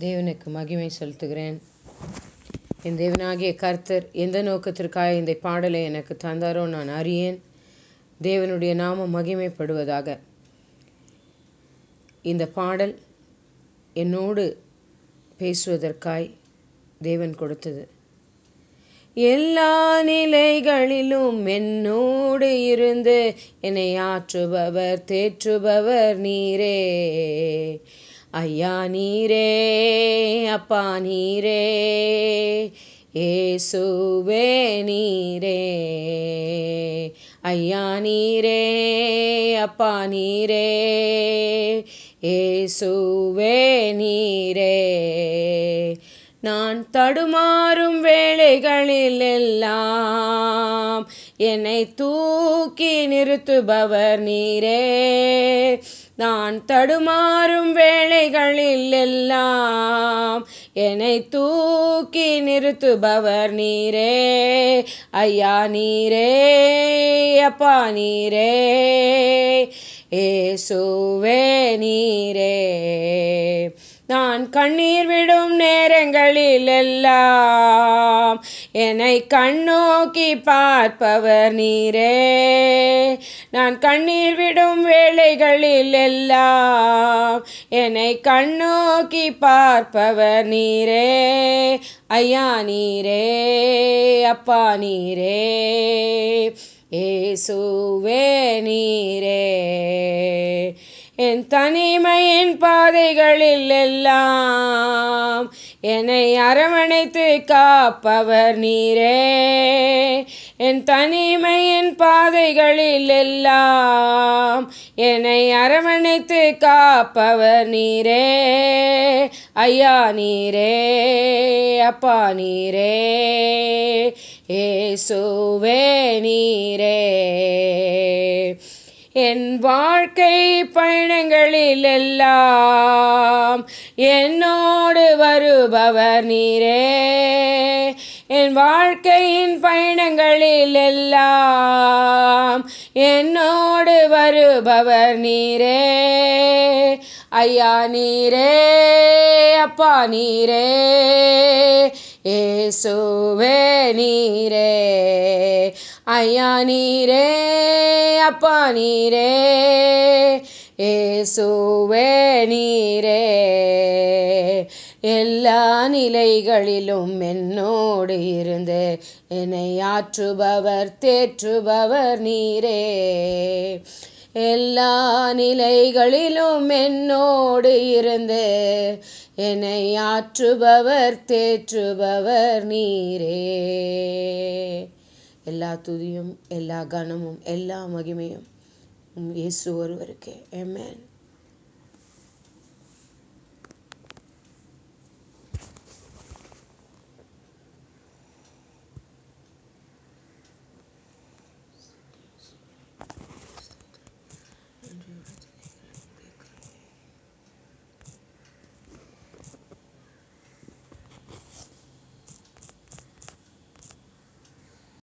தேவனுக்கு மகிமை செலுத்துகிறேன். என் தேவனாகிய கர்த்தர் எந்த நோக்கத்திற்காக இந்த பாடலை எனக்கு தந்தாரோ நான் அறியேன். தேவனுடைய நாமம் மகிமைப்படுவதாக. இந்த பாடல் என்னோடு பேசுவதற்காய் தேவன் கொடுத்தது. எல்லா நிலைகளிலும் என்னோடு இருந்து என்னை ஆற்றுபவர் தேற்றுபவர் நீரே. ஐயா நீரே அப்பா நீரே ஏசுவே நீரே. ஐயா நீரே அப்பா நீரே ஏசுவே நீரே. நான் தடுமாறும் வேளைகளில் எல்லாம் என்னை தூக்கி நிறுத்துபவர் நீரே. நான் தடுமாறும் வேளைகளில் எல்லாம் என்னை தூக்கி நிறுத்துபவர் நீரே. ஐயா நீரே அப்பா நீரே. ஏசுவே நீரே. நான் கண்ணீர் விடும் நேரங்களில் எல்லாம் என்னை கண்ணோக்கி பார்ப்பவர் நீரே. நான் கண்ணீர் விடும் வேலைகளில் எல்லாம் என்னை கண்ணோக்கி பார்ப்பவர் நீரே. ஐயா நீரே அப்பா நீரே. ஏசுவே நீரே. என் தனிமையின் பாதைகளில் எல்லாம் என்னை அரவணைத்து காப்பவர் நீரே. என் தனிமையின் பாதைகளில் எல்லாம் என்னை அரவணைத்து காப்பவர் நீரே. ஐயா நீரே அப்பா நீரே. ஏசுவே நீரே. என் வாழ்க்கை பயணங்களில் எல்லாம் என்னோடு வருபவர் நீரே. என் வாழ்க்கையின் பயணங்களில் எல்லாம் என்னோடு வருபவர் நீரே. ஐயா நீரே அப்பா நீரே. ஏசுவே நீரே. ஐயா நீரே அப்பா நீரே. ஏசுவே நீரே எல்லா நிலைகளிலும் என்னோடு இருந்து என்னை ஆற்றுபவர் தேற்றுபவர் நீரே. எல்லா நிலைகளிலும் என்னோடு இருந்து என்னை ஆற்றுபவர் தேற்றுபவர் நீரே. எல்லா துதியும் எல்லா கனமும் எல்லா மகிமையும் இயேசு ஒருவருக்கே ஆமென்